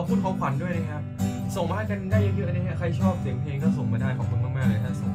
อบคุณของขวัญด้วยนะครับ ส่งมาให้กันได้เยอะๆนะฮะใครชอบเสียงเพลงก็ส่งมาได้ขอบคุณมากๆเลยถ้าส่ง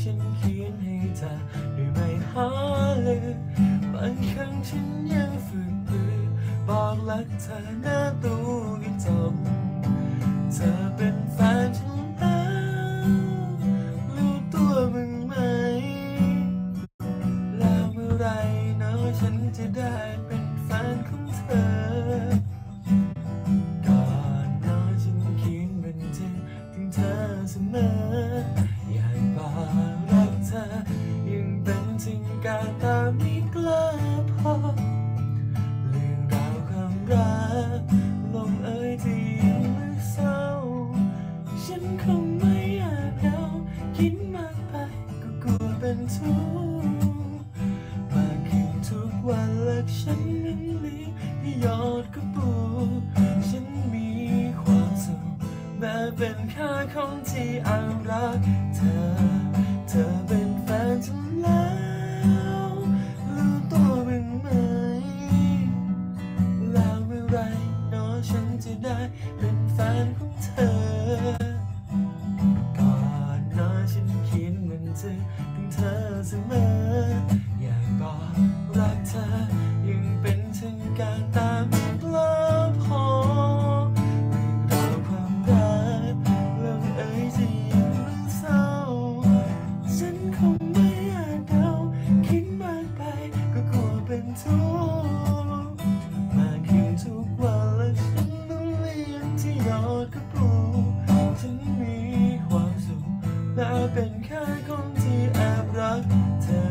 ฉันเขียนให้เธอด้วยไม่หาเลยบางครั้งฉันยังฝึกปือบอกรักเธอหน้าตู้กระจกเธอเป็นแฟนฉันแล้วรู้ตัวมึงไหม แล้วเมื่อไหรเนาะฉันจะได้เป็นแฟนของเธอ ก่อนนอนฉันเขียนบันทึกถึงเธอเสมอ การตามไม่กล้าพอเรื่องราวความรักลงเอยที่ยังไม่เศร้า ฉันคงไม่อาจเดาคิดมากไปก็กลัวเป็นทุกข์มากขึ้นทุกวันและฉันนั้นมีที่ยอดกระปูฉันมีความสุขแม้เป็นค่าของที่เอารักเธอ เป็นของเธอ ก่อนนอนฉันคิดมันถึงถึงเธอเสมอ อยากบอกรักเธอยังเป็นถึงการตาย แม้เป็นแค่คนที่แอบรักเธอ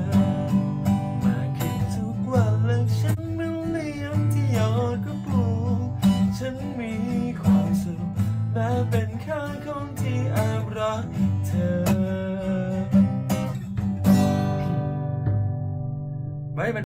มากขึ้นทุกวันและฉันต้องเลี้ยงที่ยอดกระปูฉันมีความสุขแม้เป็นแค่คนที่แอบรักเธอไม่